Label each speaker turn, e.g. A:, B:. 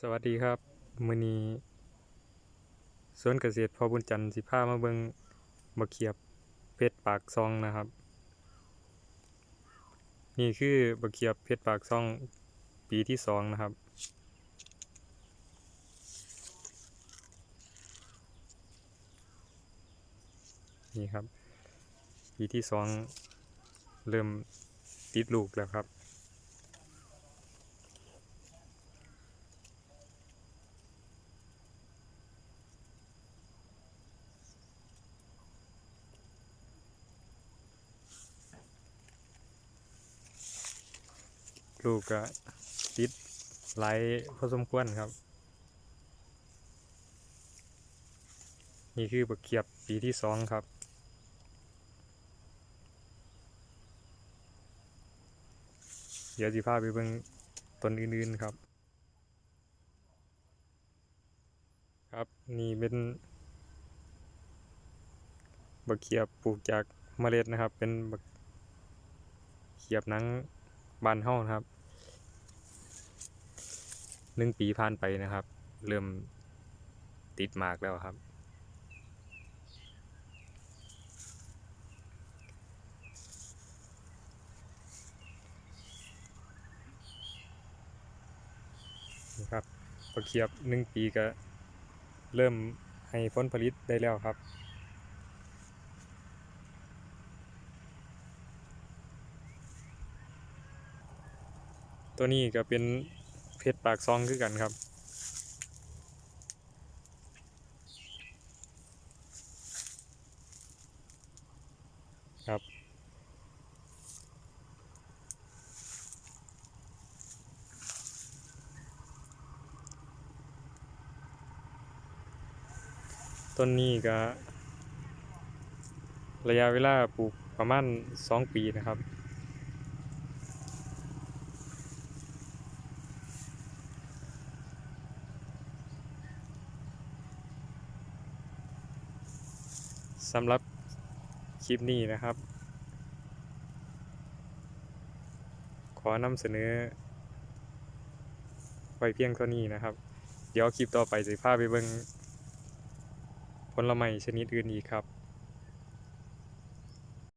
A: สวัสดีครับ มือนี้สวนเกษตรพอบุญจันทร์สิพามาเบิงบักเขียบเพชรปากซองนะครับ นี่คือบักเขียบเพชรปากซองปีที่สองนะครับ นี่ครับ ปีที่สองเริ่มติดลูกแล้วครับ ลูกก็ติดไหลพอสมควรครับ นี่คือบักเขียบปีที่สองครับเดี๋ยวสิพาไปเบิ่งต้นอื่นๆครับ ครับนี่เป็นบักเขียบปลูกจากเมล็ดนะครับ เป็นบักเขียบหนังบานเฮานะครับ หนึ่งปีผ่านไปนะครับ เริ่มติดมากแล้วครับ นะครับบักเขียบหนึ่งปีก็เริ่มให้ผลผลิตได้แล้วครับตัวนี้ก็เป็น ชรปากซองคือกันครับ ครับ ต้นนี้ก็ ระยะเวลาปลูกประมาณสองปีนะครับ สำหรับคลิปนี้นะครับ ขอนำเสนอไว้เพียงเท่านี้นะครับ เดี๋ยวคลิปต่อไปจะพาไปเบิ่งผลไม้ชนิดอื่นอีกครับ